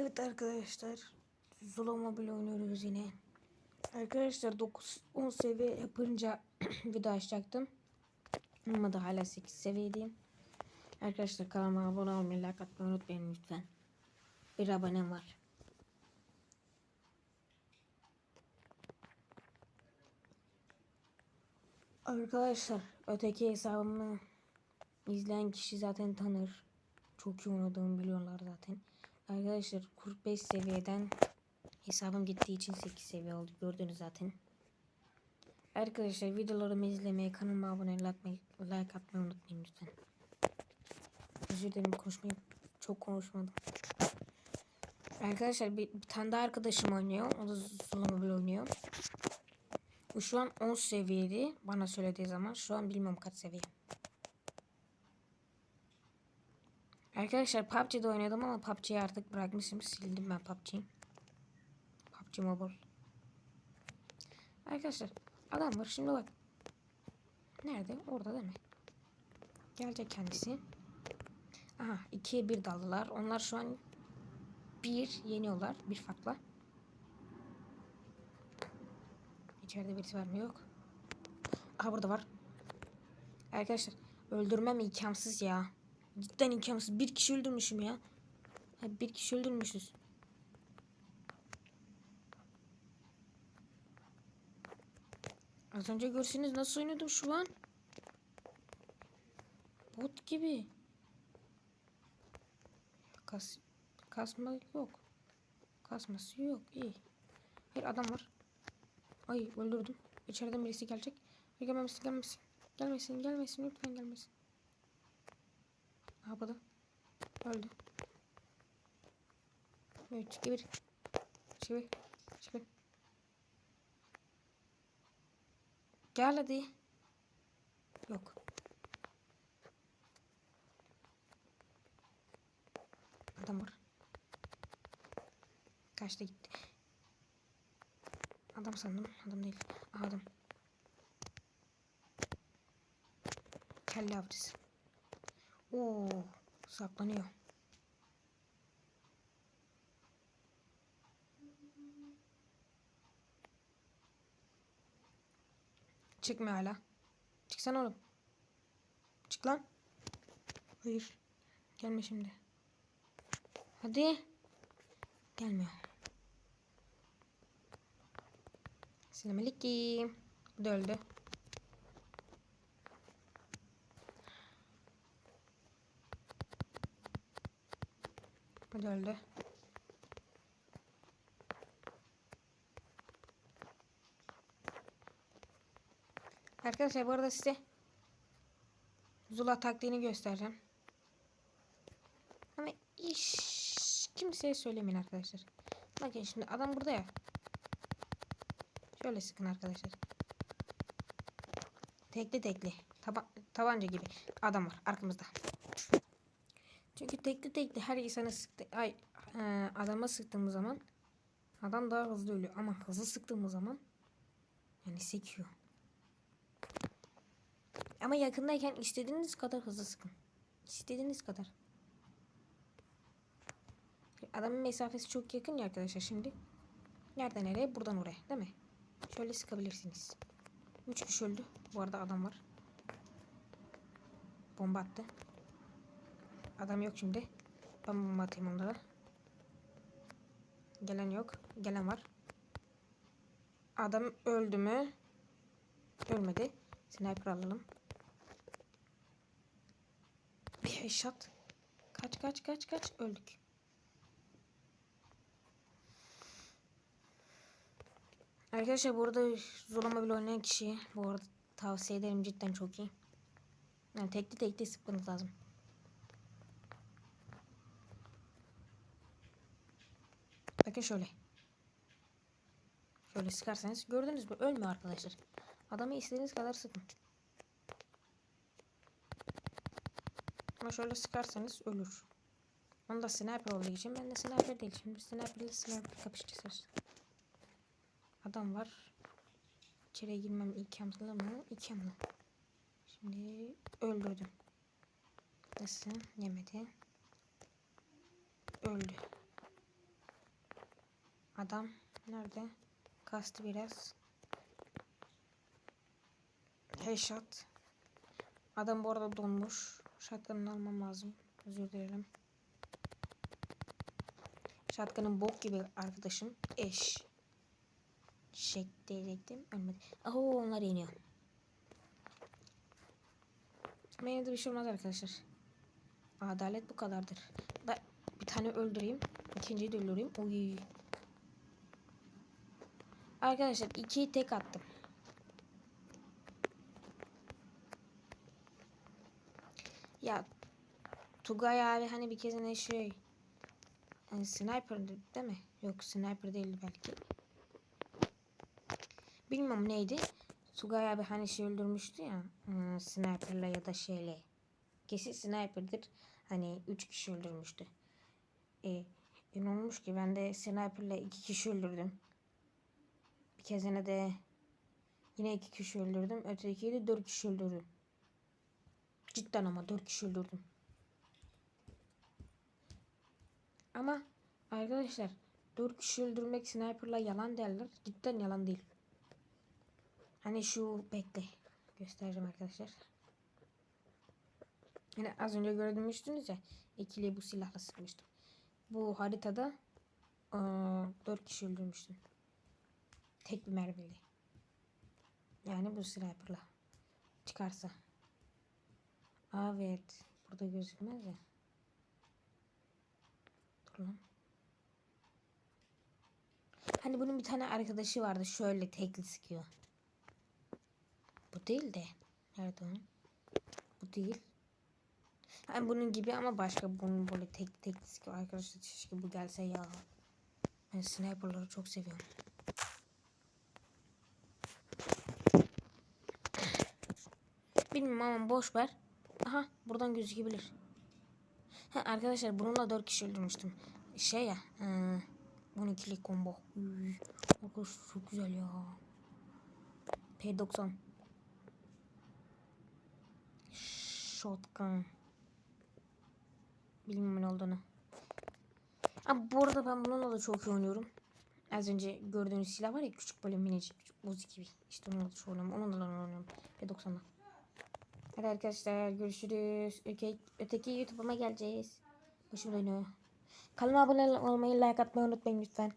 Evet arkadaşlar. Zula Mobile oynuyoruz yine. Arkadaşlar 9-10 seviye yapınca video açacaktım. Ama da hala 8 seviyedeyim. Arkadaşlar kanalıma abone olmayı, like atmayı unutmayın lütfen. Bir abonem var. Arkadaşlar öteki hesabımı izleyen kişi zaten tanır. Çok iyi oynadığımı biliyorlar zaten. Arkadaşlar 45 seviyeden hesabım gittiği için 8 seviye oldu. Gördünüz zaten. Arkadaşlar videolarımı izlemeye, kanalıma abone like, like atmayı unutmayın lütfen. Özür dilerim konuşmayı çok konuşmadım. Arkadaşlar bir, bir tane daha arkadaşım oynuyor. O da Zulama bile oynuyor. Bu şu an 10 seviyeli bana söylediği zaman. Şu an bilmiyorum kaç seviye. Arkadaşlar PUBG'de oynadım ama PUBG'yi artık bırakmışım. Sildim ben PUBG'yi. PUBG Mobile. Arkadaşlar adam var şimdi bak. Nerede? Orada değil mi? Gelecek kendisi. Aha ikiye bir daldılar. Onlar şu an bir yeniyorlar. Bir farkla. İçeride birisi var mı? Yok. Aha burada var. Arkadaşlar öldürmem imkansız ya. Cidden imkansız. Bir kişi öldürmüşüm ya. Ha, bir kişi öldürmüşüz. Az önce görseniz nasıl oynadım şu an. Bot gibi. Kas, kasma yok. Kasması yok. İyi. Hayır adam var. Ay öldürdüm. İçeriden birisi gelecek. Ay, Gelmesin gelmesin. Gelmesin gelmesin lütfen gelmesin. Da. Öldü. 3 2 1. Çevir. Çevir. Gel hadi. Yok. Adam var. Kaçta gitti. Adam sandım. Adam değil. Adam. Kelle avcısı. Oo, saklanıyor. Çıkmıyor hala. Çıksana oğlum. Çık lan. Hayır. Gelme şimdi. Hadi. Gelmiyor. Selamünaleyküm. Bu da öldü. Da öldü. Arkadaşlar bu arada size Zula taktiğini göstereceğim. Ama iş kimseye söylemeyin arkadaşlar. Bakın şimdi adam burada ya. Şöyle sıkın arkadaşlar. Tekli tekli. Taba tabanca gibi adam var arkamızda. Çünkü tekli tekli her insana sıktı. Ay e, adama sıktığımız zaman adam daha hızlı ölüyor ama hızlı sıktığımız zaman yani sekiyor. Ama yakındayken istediğiniz kadar hızlı sıkın. İstediğiniz kadar. Adamın mesafesi çok yakın ya arkadaşlar şimdi. Nereden nereye? Buradan oraya değil mi? Şöyle sıkabilirsiniz. 3 kişi öldü. Bu arada adam var. Bomba attı. Adam yok şimdi. Ben bomba atayım onlara. Gelen yok. Gelen var. Adam öldü mü? Ölmedi. Sniper alalım. Bir headshot. Kaç kaç kaç kaç öldük. Arkadaşlar burada Zulama bile oynayan kişiye bu arada tavsiye ederim cidden çok iyi. Yani tekli tekli sıkmanız lazım. Bakın şöyle. Şöyle sıkarsanız gördünüz mü ölmüyor arkadaşlar. Adamı istediğiniz kadar sıkın. Ama şöyle sıkarsanız ölür. Onda sniper olduğu için ben de sniper değil. Şimdi sniper ile sniper kapışacağız. Adam var. İçeriye girmem imkansız mı? İmkanlı. Şimdi öldürdüm. Nasıl? Yemedi. Öldü. Adam nerede? Kastı biraz. Headshot. Adam bu arada donmuş. Shotgun'ını almam lazım. Özür dilerim. Shotgun'ın bok gibi arkadaşım. Eş. Şek diyecektim. Ölmedi. Oo onlar iniyor. Benim de bir şey olmaz arkadaşlar. Adalet bu kadardır. Ben bir tane öldüreyim. İkinciyi de öldüreyim. Oy. Arkadaşlar ikiyi tek attım. Ya Tugay abi hani bir kez ne şey yani sniper'dı değil mi? Yok sniper değildi belki. Bilmiyorum neydi. Tugay abi hani şey öldürmüştü ya ıı, sniper'la ya da şeyle. Kesin sniper'dır. Hani 3 kişi öldürmüştü. E, e ne olmuş ki ben de sniper'la 2 kişi öldürdüm. Bir kezine de yine 2 kişi öldürdüm. Ötekiyi de 4 kişi öldürdüm. Cidden ama 4 kişi öldürdüm. Ama arkadaşlar 4 kişi öldürmek sniper'la yalan derler. Cidden yalan değil. Hani şu bekle. Göstereceğim arkadaşlar. Hani az önce gördünüz ya ikili bu silahla sıkmıştım. Bu haritada ıı, 4 kişi öldürmüştüm. Tek bir mermiyle. Yani bu sniper'la çıkarsa. Evet. Burada gözükmez ya. Dur lan. Hani bunun bir tane arkadaşı vardı. Şöyle tekli sıkıyor. Bu değil de. Nerede o? Bu değil. Hani bunun gibi ama başka bunun böyle tek tek sıkıyor. Arkadaşlar keşke bu gelse ya. Ben sniperları çok seviyorum. Bilmiyorum ama boş ver. Aha buradan gözükebilir. Ha, arkadaşlar bununla 4 kişi öldürmüştüm. Şey ya. E, 12'lik combo. Arkadaşlar çok güzel ya. P90. Shotgun. Bilmiyorum ne olduğunu. Ama bu arada ben bununla da çok iyi oynuyorum. Az önce gördüğünüz silah var ya küçük böyle minicik küçük Uzi gibi. İşte onunla da çok oynuyorum. Onunla da oynuyorum. P90'la. Hadi arkadaşlar görüşürüz. Öteki, öteki YouTube'uma geleceğiz. Başım dönüyor. Kanalıma abone olmayı, like atmayı unutmayın lütfen.